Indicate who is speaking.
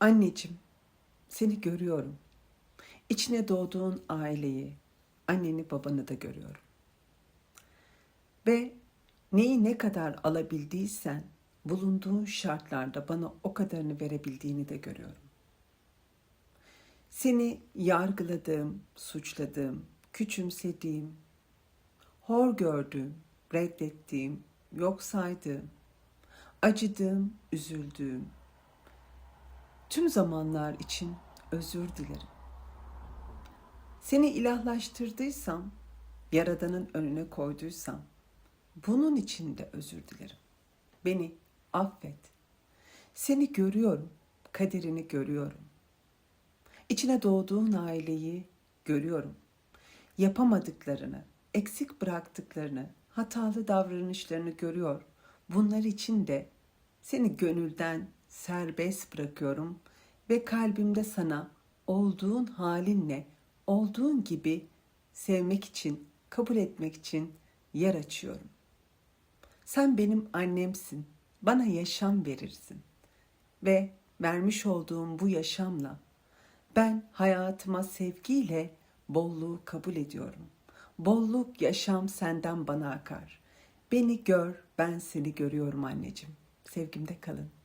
Speaker 1: Anneciğim, seni görüyorum. İçine doğduğun aileyi, anneni babanı da görüyorum. Ve neyi ne kadar alabildiysen bulunduğun şartlarda bana o kadarını verebildiğini de görüyorum. Seni yargıladığım, suçladığım, küçümsediğim, hor gördüğüm, reddettiğim, yok saydığım, acıdığım, üzüldüğüm, tüm zamanlar için özür dilerim. Seni ilahlaştırdıysam, Yaradan'ın önüne koyduysam, bunun için de özür dilerim. Beni affet. Seni görüyorum, kaderini görüyorum. İçine doğduğun aileyi görüyorum. Yapamadıklarını, eksik bıraktıklarını, hatalı davranışlarını görüyor. Bunlar için de seni gönülden serbest bırakıyorum ve kalbimde sana olduğun halinle, olduğun gibi sevmek için, kabul etmek için yer açıyorum. Sen benim annemsin. Bana yaşam verirsin. Ve vermiş olduğum bu yaşamla ben hayatıma sevgiyle bolluğu kabul ediyorum. Bolluk yaşam senden bana akar. Beni gör, ben seni görüyorum anneciğim. Sevgimde kalın.